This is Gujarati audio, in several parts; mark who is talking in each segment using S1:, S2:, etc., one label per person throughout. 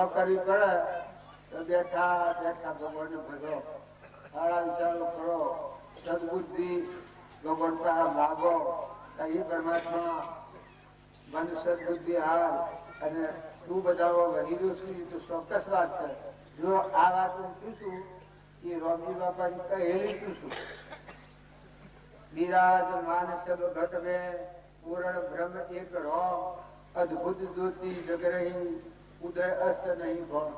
S1: નોકરી કરે, તો બેઠા બેઠા ભગવાનને ભજો. સારા વિચારો કરો, સદબુદ્ધિ ગગડતા લાગો. કહી પરમાત્મા મને સદબુદ્ધિ હાર અને તું બતાવો ગરીબો સુધી તો ચોક્કસ વાત છે. જો આ વાત હું શું છું એ રોમજી બાપાની કહેલી શું છું બિરાજ માનસ ઘટ મેં પૂરણ ભ્રમ એક રોમ અદભુત જ્યોતિ જગ રહી. ઉદય અસ્ત નહીં ભણ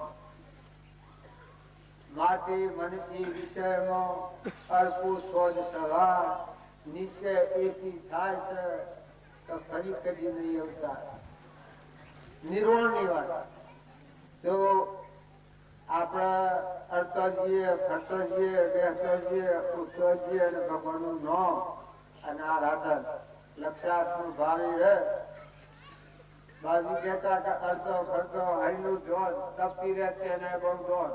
S1: માટે મનથી વિષયમાં અર્પુ સોજ સવાર નિશ્ચય એથી થાય છે તો ફરી કરી નહીં આવતા. નિર્વાણની વાત તો આપણા અડતો જઈએ ફરતો જઈએ અને ભગવાનનું નામ અને આરાધન લક્ષાર્થનું ભાવે રહે. બાજુ કહેતા કે અડતો ફરતો હરિનું જોન તપતી રહે અને બહુ જોન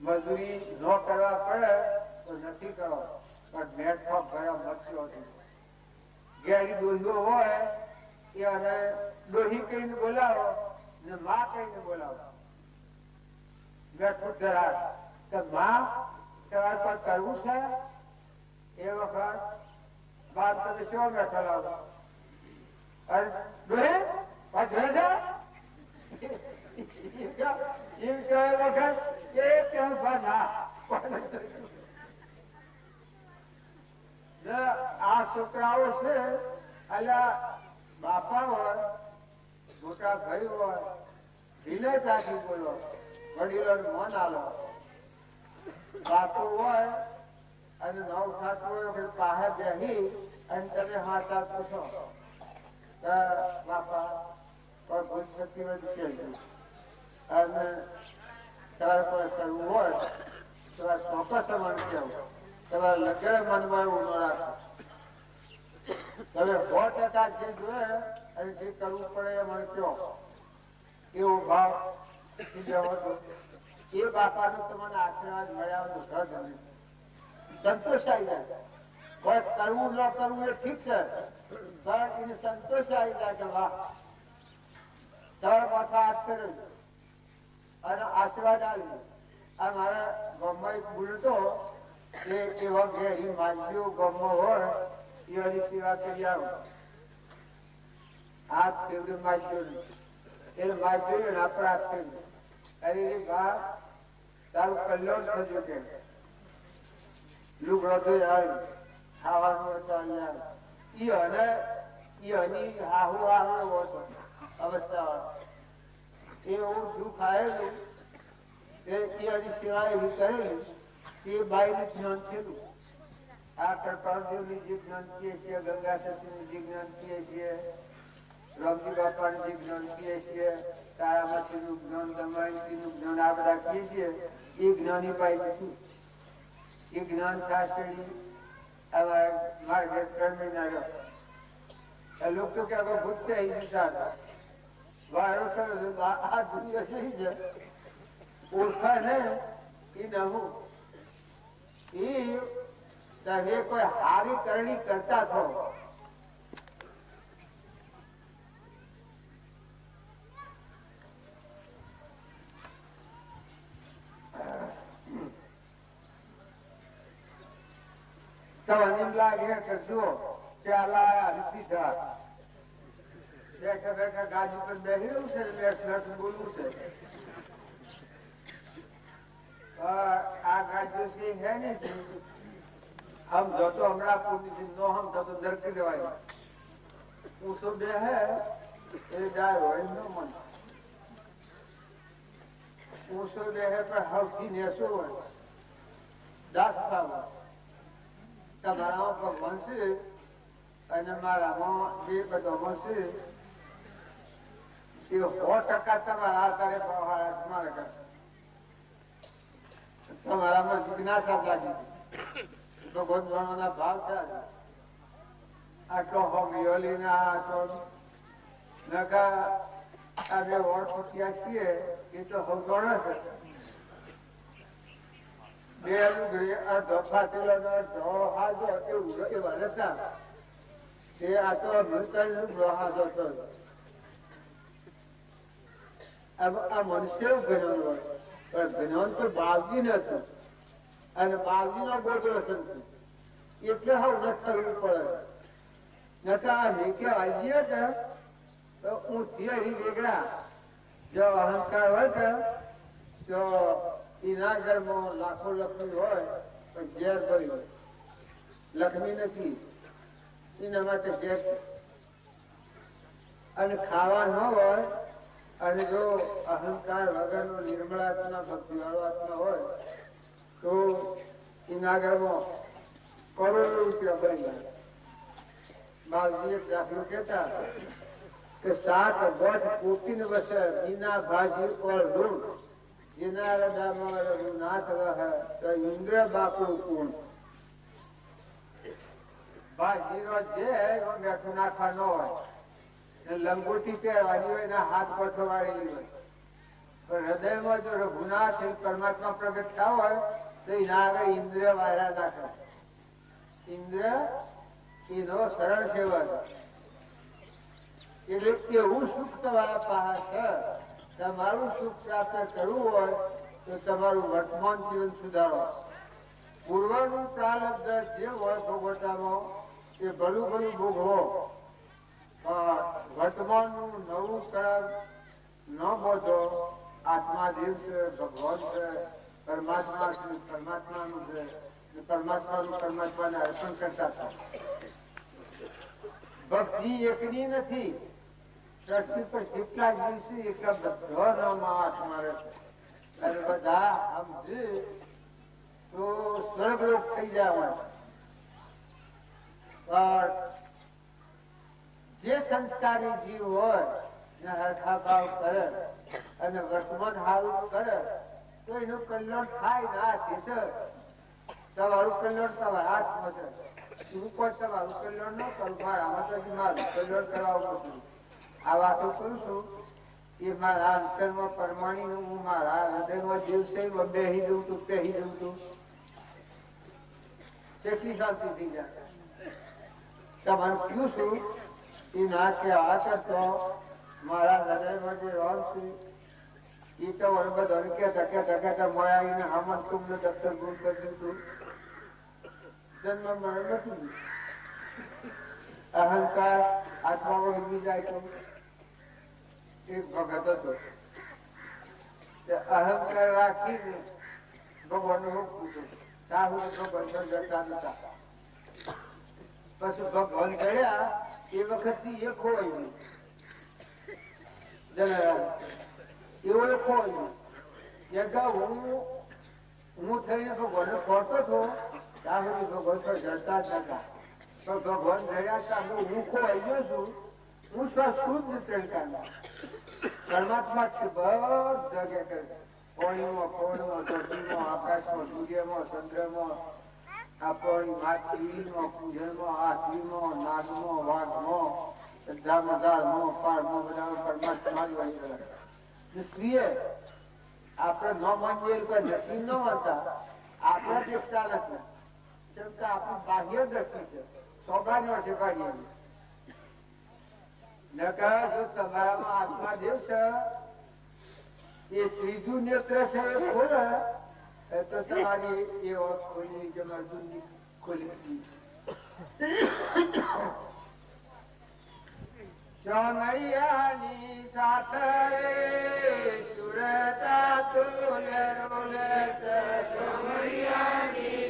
S1: મજૂરી ન કરવા પડે તો નથી કરો, પણ બેઠો ગયા મચ્યો ઘેરી ડોહીઓ હોય એ અને ડોહી કહીને બોલાવો ને માં કહીને બોલાવો. બેઠું ધરાર. તો માં તમારે પર કરવું છે? એ વખત બાર તમે શું બેઠો લાવો અરે ડોહી પાછળ જા એમ કહે વખત કે કેમ ના ને આ છોકરાઓ છે અલ્યા બાપા હોય મોટા ભાઈ હોય વિનયતાથી બોલો વડીલોનું મન આલો વાતો હોય અને નવ થતું હોય પછી પાસે બેહી અને તમે હાથ પૂછો. કે બાપા, કોઈ ભૂલ તમારે કોઈ કરવું હોય તો આ ચોક્કસ મન કહેવું. તમારે લગ્ન મનમાં એવું ન રાખો. તમે સો જે જોઈએ અને જે કરવું પડે એ મને કહો. એવો ભાવ બીજા. એ બાપાનો તમને આશીર્વાદ મળ્યા તો સહજ અમે સંતોષ આવી જાય. કોઈ કરવું ન કરવું એ ઠીક છે, પણ એને સંતોષ આવી જાય કે વાહ. ત્રણ માથા હાથ કર્યો અને આશીર્વાદ આવી આ મારા ગમમાં એક બોલતો એ એવા ઘેરી માજ્યો ગમો હોય એવાની સેવા કરી આવો. હાથ ફેવડે માજ્યો નહીં એને આપણા હાથ ફેવડે અરે બા તારું ઈ ઈ હની એ હું શું ખાયેલું એ હજી સેવા એવી કરેલી તે બાઈનું જ્ઞાન થયેલું. આ કૃપાળદેવની જે જ્ઞાન કીએ છીએ ગંગા સતીનું જે જ્ઞાન કીએ છીએ, રામજી બાપાનું જે જ્ઞાન કીએ છીએ તારામતીનું જ્ઞાન દમયંતીનું જ્ઞાન આ બધા છીએ એ જ્ઞાની પાઈ છું એ જ્ઞાન શાસ્ત્રી કોઈ હારી કરણી કરતા છો. Então, nem lá é que tu, que lá é a vida. Que que que que gaji per dehi u se le slat bolu se. આ ગાજ્યુસી હે ને હમ જોતો હમણાં પૂરી જિંદો હમ તો દરકી દેવાય પૂછો દે હે એ જાય હોય ન મન પૂછો દે હે પણ હવથી નેસો હોય દાસ ખાવા તમારા ભગવાન છે અને છે, એ સો ટકા તમારામાં જિજ્ઞાસા જાગી ભણવાના ભાવ આજે. આટલો હોમિયોલી ના આજે વોટ ફૂટ્યા છીએ, એ તો હવતોણ છે અને બાવજી એટલે હવે ન કરવું પડે. નતા આ મેકે હું થિયરી વેગડા જો અહંકાર હોય તો એના ઘરમાં લાખો લક્ષ્મી હોય, પણ ઝેર ભરી હોય. લક્ષ્મી નથી. એના માટે ઝેર અને ખાવા ન હોય, અને જો અહંકાર વગરનો નિર્મળાત્મા ભક્તિવાળો આત્મા હોય, તો એના ઘરમાં કરોડો રૂપિયા ભરી જાય બાપજી એક દાખલો કહેતા કે સાત ગોઠ કુટીન વસે બીના ભાજી ઓર રૂણ જેના રડામાં રઘુનાથ તો ઇન્દ્ર બાપુ કુણ? ભાજીનો જે બેઠું નાખવા હોય. લંગોટી પહેરવાની હોય ને હાથ પઠો વાળેલી હોય. પણ હૃદયમાં જો રઘુનાથ પરમાત્મા પ્રગટ થયા હોય, તો એના આગળ ઇન્દ્ર વાયરા નાખે ઇન્દ્ર એનો સરળ સેવક. એટલે એવું સુખ તમારા પાસે તમારું સુખ પ્રાપ્ત કરવું હોય તો તમારું વર્તમાન જીવન સુધારો. પૂર્વનું પ્રારબ્ધ જે હોય ભોગવટામાં એ ભલું ભલું ભોગવો. પણ વર્તમાનનું નવું કર્મ ન બોધો આત્મા દેવ છે, ભગવાન છે, પરમાત્મા છે, પરમાત્માનું છે પરમાત્માનું પરમાત્માને અર્પણ કરતા ભક્તિ એકની નથી સૃષ્ટિ પર જેટલા જીવ છે એટલા બધામાં આત્મા રહેશે અને બધા સમજે તો સ્વર્ગલોક થઈ જવાનું પણ જે સંસ્કારી જીવ હોય ને હરખા ભાવ કરે અને વર્તમાન સારું કરે, તો એનું કલ્યાણ થાય ના છે. તમારું કલ્યાણ તમારા હાથમાં છે. તું કોઈ તમારું કલ્યાણ ન કરું મારામાં તો મારું કલ્યાણ કરાવવું પડતું આ વાતો કરું છું. એ મારા અંતરમાં પરમાણી હું મારા હૃદયમાં છે બેહી દઉં તું પહેરી દઉં તું કેટલી શાંતિ થઈ જાય. તમારે કયું છું, એ ના કે આ કરતો મારા હૃદયમાં જે રોલ છે, એ તો મને બધાને ધકે ધકે આવીને હમણ તુમને દફતર ગુમ કરી દીધું જન્મ મરણ નથી. અહંકાર આત્મામાં હિંદી જાય તો એક ભગત હતો. અહંકાર રાખીને ભગવાનનું મુખ પૂછ્યું રાહુલ ભગવાન જતા નતા. પછી ભગવાન ગયા, એ વખત એ ખોવાઈ એવો એ ખોવાઈ ગયું જગા હું હું થઈને ભગવાન ખોરતો હતો. ત્યાં સુધી ભગવાન પર જડતા જ નતા. પણ ભગવાન ગયા ત્યાં હું ખોવાઈ ગયો છું. હું સ્વશુદ્ધ ત્રણકાના પરમાત્મા છે બધા જગ્યા પાણીમાં ધરતીમાં, આકાશમાં, સૂર્યમાં, ચંદ્રમાં. આ પાણી માછલીમાં કુંજરમાં હાથીમાં, નાગમાં, વાઘમાં દાળમાં પાળમાં બધા પરમાત્મા જ વહી આપણે ન માનીએ કોઈ નક્કી ન માનતા આપણા દેખતા નથી કેમ કે આપણું બાહ્ય દ્રષ્ટિ છે. સૌભાગ્ય છે બાહ્ય નકર જો તમારામાં આત્મા દેવ છે એ ત્રીજું નેત્ર છે એ ખોલે એ તો તમારી એ ઓળખ ખોલી જેમ અર્જુનની ખોલી હતી. સોનૈયાની સાથે સુરતા તુલ રોલ છે. સોનૈયાની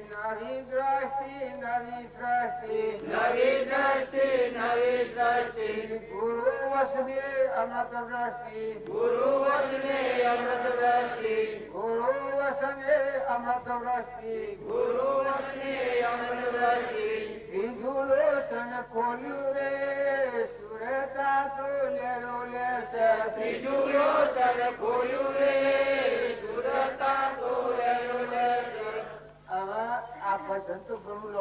S1: નવી દ્રષ્ટિ નવી સૃષ્ટિ નવી દ્રષ્ટિ નવી સૃષ્ટિ ગુરુ વસને અમૃત દ્રષ્ટિ ગુરુ વસને અમૃત દ્રષ્ટિ ગુરુ વસને અમૃત દ્રષ્ટિ ગુરુ વસને અમૃત દ્રષ્ટિ ત્રીજું લોસન ખોલ્યું રે સુરતા તો લેરો લેશે ત્રીજું લોસન ખોલ્યું રે સુરતા તો ઘણું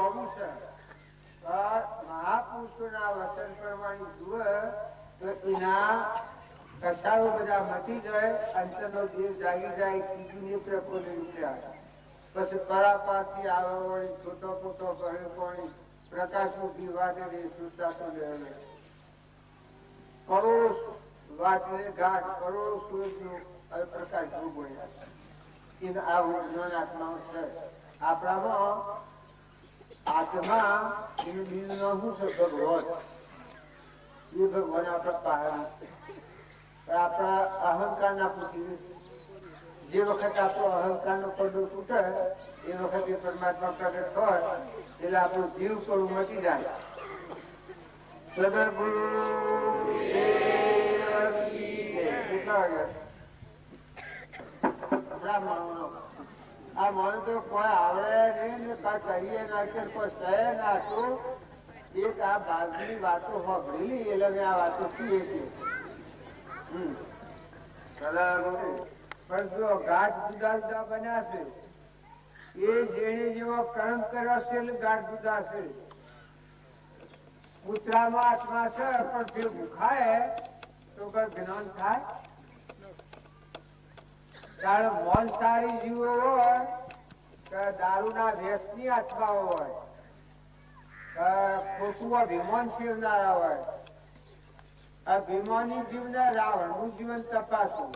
S1: કરોડો વાતને ગાંઠ કરોડો સૂરજનું હોય આ જ્ઞાન આત્માઓ છે. આપણામાં આત્મા એનું શું છે ભગવાન? એ ભગવાન આપણા પાસે આપણા અહંકાર ના પૂછી જે વખત આપણો અહંકાર નો પડદો તૂટે, એ વખતે પરમાત્મા પ્રગટ હોય એટલે આપણું જીવ પણ મટી જાય. સદર ગુરુ કી આ મને તો કોઈ આવડે નહીં કાંઈ કરીએ નાખે કોઈ સહે નાખું એક આ ભાગની વાતો સાંભળેલી એટલે મેં આ વાતો કીએ પણ જો ગાંઠ જુદા જુદા બન્યા છે, એ જેણે જેવો કર્મ કર્યો છે, એટલે ગાંઠ જુદા છે. આત્મા છે, પણ ભેગું ખાય તો કઈ જ્ઞાન થાય? કારણ મોંસાહારી જીવો હોય કે દારૂના વ્યસની આત્માઓ હોય કે ખોટું અભિમાન સેવનારા હોય. અભિમાની જીવને રાવણનું જીવન તપાસવું